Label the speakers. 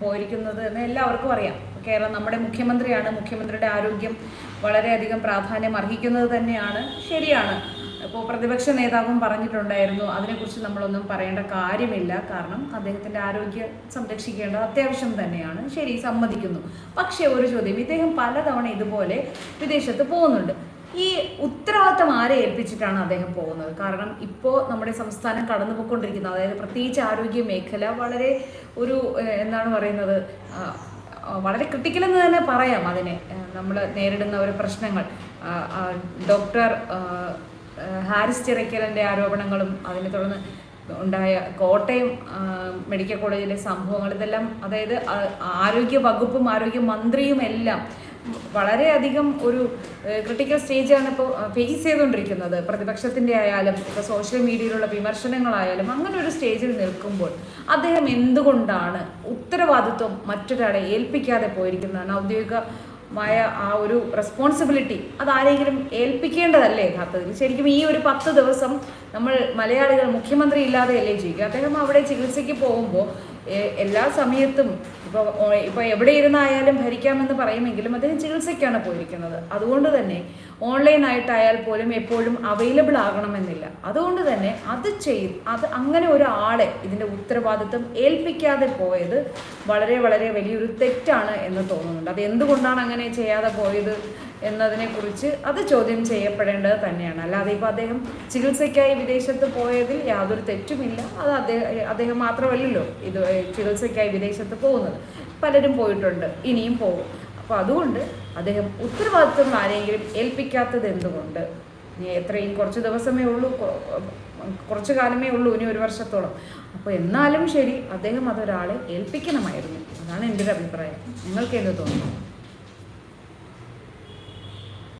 Speaker 1: പോയിരിക്കുന്നത് എന്ന് എല്ലാവർക്കും അറിയാം. കേരളം നമ്മുടെ മുഖ്യമന്ത്രിയാണ്. മുഖ്യമന്ത്രിയുടെ ആരോഗ്യം വളരെയധികം പ്രാധാന്യം അർഹിക്കുന്നത് തന്നെയാണ്. ശരിയാണ്. ഇപ്പോൾ പ്രതിപക്ഷ നേതാവും പറഞ്ഞിട്ടുണ്ടായിരുന്നു അതിനെക്കുറിച്ച് നമ്മളൊന്നും പറയേണ്ട കാര്യമില്ല. കാരണം അദ്ദേഹത്തിന്റെ ആരോഗ്യം സംരക്ഷിക്കേണ്ടത് അത്യാവശ്യം തന്നെയാണ്. ശരി സമ്മതിക്കുന്നു. പക്ഷേ ഒരു ചോദ്യം ഇദ്ദേഹം പലതവണ ഇതുപോലെ വിദേശത്ത് പോകുന്നുണ്ട്. ഈ ഉത്തരവാദിത്തം ആരെ ഏൽപ്പിച്ചിട്ടാണ് അദ്ദേഹം പോകുന്നത്? കാരണം ഇപ്പോൾ നമ്മുടെ സംസ്ഥാനം കടന്നുപോയിക്കൊണ്ടിരിക്കുന്നത് അതായത് പ്രത്യേകിച്ച് ആരോഗ്യ മേഖല വളരെ ഒരു എന്താണ് പറയുന്നത് വളരെ ക്രിട്ടിക്കൽ എന്ന് തന്നെ പറയാം അതിനെ. നമ്മൾ നേരിടുന്ന ഒരു പ്രശ്നങ്ങൾ. ഡോക്ടർ ഹാരിസ് ചിറയ്ക്കലിന്റെ ആരോപണങ്ങളും അതിനെ തുടർന്ന് ഉണ്ടായ കോട്ടയം മെഡിക്കൽ കോളേജിലെ സംഭവങ്ങൾ ഇതെല്ലാം അതായത് ആരോഗ്യ വകുപ്പും ആരോഗ്യ മന്ത്രിയും എല്ലാം വളരെയധികം ഒരു ക്രിട്ടിക്കൽ സ്റ്റേജാണ് ഇപ്പോൾ ഫേസ് ചെയ്തുകൊണ്ടിരിക്കുന്നത്. പ്രതിപക്ഷത്തിന്റെ ആയാലും ഇപ്പോൾ സോഷ്യൽ മീഡിയയിലുള്ള വിമർശനങ്ങളായാലും അങ്ങനെ ഒരു സ്റ്റേജിൽ നിൽക്കുമ്പോൾ അദ്ദേഹം എന്തുകൊണ്ടാണ് ഉത്തരവാദിത്വം മറ്റൊരാളെ ഏൽപ്പിക്കാതെ പോയിരിക്കുന്നതാണ് ഔദ്യോഗികമായ ആ ഒരു റെസ്പോൺസിബിലിറ്റി അത് ആരെങ്കിലും ഏൽപ്പിക്കേണ്ടതല്ലേ യഥാർത്ഥത്തിൽ? ശരിക്കും ഈ ഒരു പത്ത് ദിവസം നമ്മൾ മലയാളികൾ മുഖ്യമന്ത്രി ഇല്ലാതെയല്ലേ ജീവിക്കുക അദ്ദേഹം അവിടെ ചികിത്സയ്ക്ക് പോകുമ്പോൾ എല്ലാ സമയത്തും ഇപ്പോൾ ഇപ്പോൾ എവിടെ ഇരുന്നായാലും ഭരിക്കാമെന്ന് പറയുമെങ്കിലും അദ്ദേഹം ചികിത്സയ്ക്കാണ് പോയിരിക്കുന്നത്. അതുകൊണ്ട് തന്നെ ഓൺലൈൻ ആയിട്ടായാൽ പോലും എപ്പോഴും അവൈലബിൾ ആകണമെന്നില്ല. അതുകൊണ്ട് തന്നെ അത് ചെയ്ത് അത് അങ്ങനെ ഒരാളെ ഇതിന്റെ ഉത്തരവാദിത്വം ഏൽപ്പിക്കാതെ പോയത് വളരെ വളരെ വലിയൊരു തെറ്റാണ് എന്ന് തോന്നുന്നുണ്ട്. അത് എന്തുകൊണ്ടാണ് അങ്ങനെ ചെയ്യാതെ പോയത്? എന്നതിനെക്കുറിച്ച് അത് ചോദ്യം ചെയ്യപ്പെടേണ്ടത് തന്നെയാണ്. അല്ലാതെ ഇപ്പോൾ അദ്ദേഹം ചികിത്സയ്ക്കായി വിദേശത്ത് പോയതിൽ യാതൊരു തെറ്റുമില്ല. അത് അദ്ദേഹം അദ്ദേഹം മാത്രമല്ലല്ലോ ഇത് ചികിത്സയ്ക്കായി വിദേശത്ത് പോകുന്നത്. പലരും പോയിട്ടുണ്ട് ഇനിയും പോകും. അപ്പോൾ അതുകൊണ്ട് അദ്ദേഹം ഉത്തരവാദിത്വം ആരെങ്കിലും ഏൽപ്പിക്കാത്തത് എന്തുകൊണ്ട്? എത്രയും കുറച്ച് ദിവസമേ ഉള്ളൂ കുറച്ചു കുറച്ച് കാലമേ ഉള്ളൂ ഇനി ഒരു വർഷത്തോളം. അപ്പോൾ എന്നാലും ശരി അദ്ദേഹം അതൊരാളെ ഏൽപ്പിക്കണമായിരുന്നു. അതാണ് എന്റെ ഒരു അഭിപ്രായം. നിങ്ങൾക്ക് എന്ത് തോന്നുന്നു?